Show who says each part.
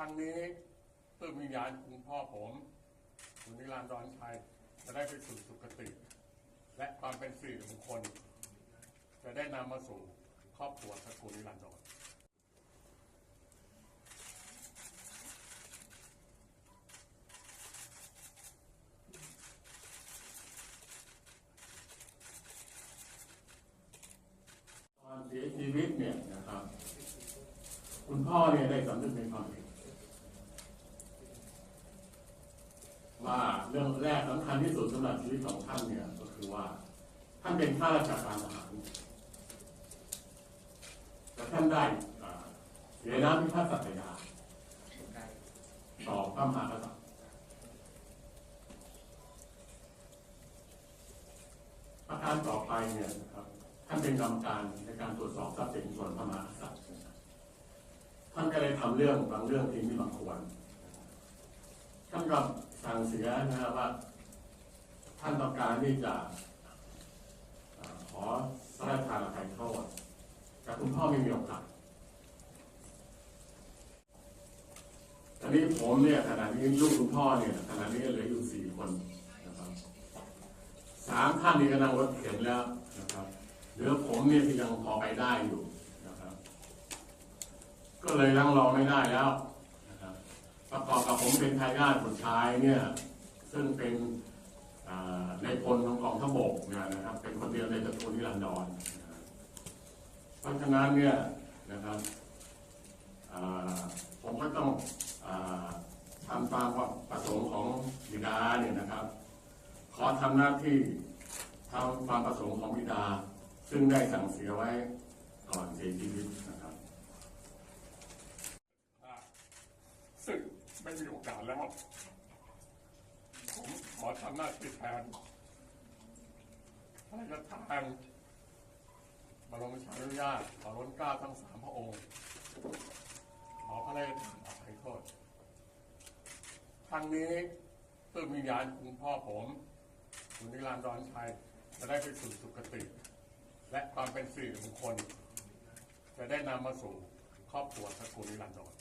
Speaker 1: ครั้งนี้เพื่อวิญญาณคุณพ่อผมคุณนิรันดรชัยจะได้ไปสู่สุคติ และความเป็นสิริมงคล จะได้นำมาสู่ครอบครัวตระกูลนิรันดรตอนเสียชีวิตเนี่ยนะครับ คุณพ่อเนี่ยได้สำนึกในความผิดว่าเรื่องแรกสำคัญที่สุดสำหรับชีวิตของท่านเนี่ยก็คือว่า ท่านเป็นข้าราชการทหารแต่ท่านได้เสียน้ำพิพาทสัตยาต่อพระมหากษัตริย์ประการต่อไปเนี่ยนะครับ ท่านเป็นกรรมการในการตรวจสอบทรัพย์สินส่วนพระมหากษัตริย์ท่านก็เลยทำเรื่องบางเรื่องที่ไม่บังควร ท่านก็สั่งเสียนะครับว่า ท่านต้องการที่จะขอพระราชทานอภัยโทษแต่คุณพ่อไม่มีโอกาสตอนนี้ผมเนี่ยขณะนี้ลูกคุณพ่อเนี่ยขณะนี้เหลืออยู่สี่คนนะครับสามท่านนี่ก็นั่งรถเข็นแล้วนะครับเหลือผมเนี่ยที่ยังพอไปได้อยู่นะครับ ก็เลยนั่งรอไม่ได้แล้ว ประกอบกับผมเป็นทายาทบุตรชายเนี่ยซึ่งเป็นในพลของกองทัพบกเนี่ยนะครับ เป็นคนเดียวในตระกูลนิรันดรนเพราะฉะนั้นเนี่ยนะครับผมก็ต้องอาทำตามความประสงค์ของบิดาเนี่ยนะครับ ขอทำหน้าที่ทำความประสงค์ของบิดา ซึ่งได้สั่งเสียไว้ก่อนเสียชีวิตนะครับ ซึ่ง ไม่มีโอกาสแล้ว ผมขอทำหน้าที่แทนพระราชทานบรมราชานุญาตขอล้นกล้าทั้งสามพระองค์ ขอพระราชทานอภัยโทษครั้งนี้เพื่อวิญญาณคุณพ่อผมคุณนิรันดรชัยจะได้ไปสู่สุคติ และความเป็นสิริมงคล จะได้นำมาสู่ครอบครัวตระกูลนิรันดร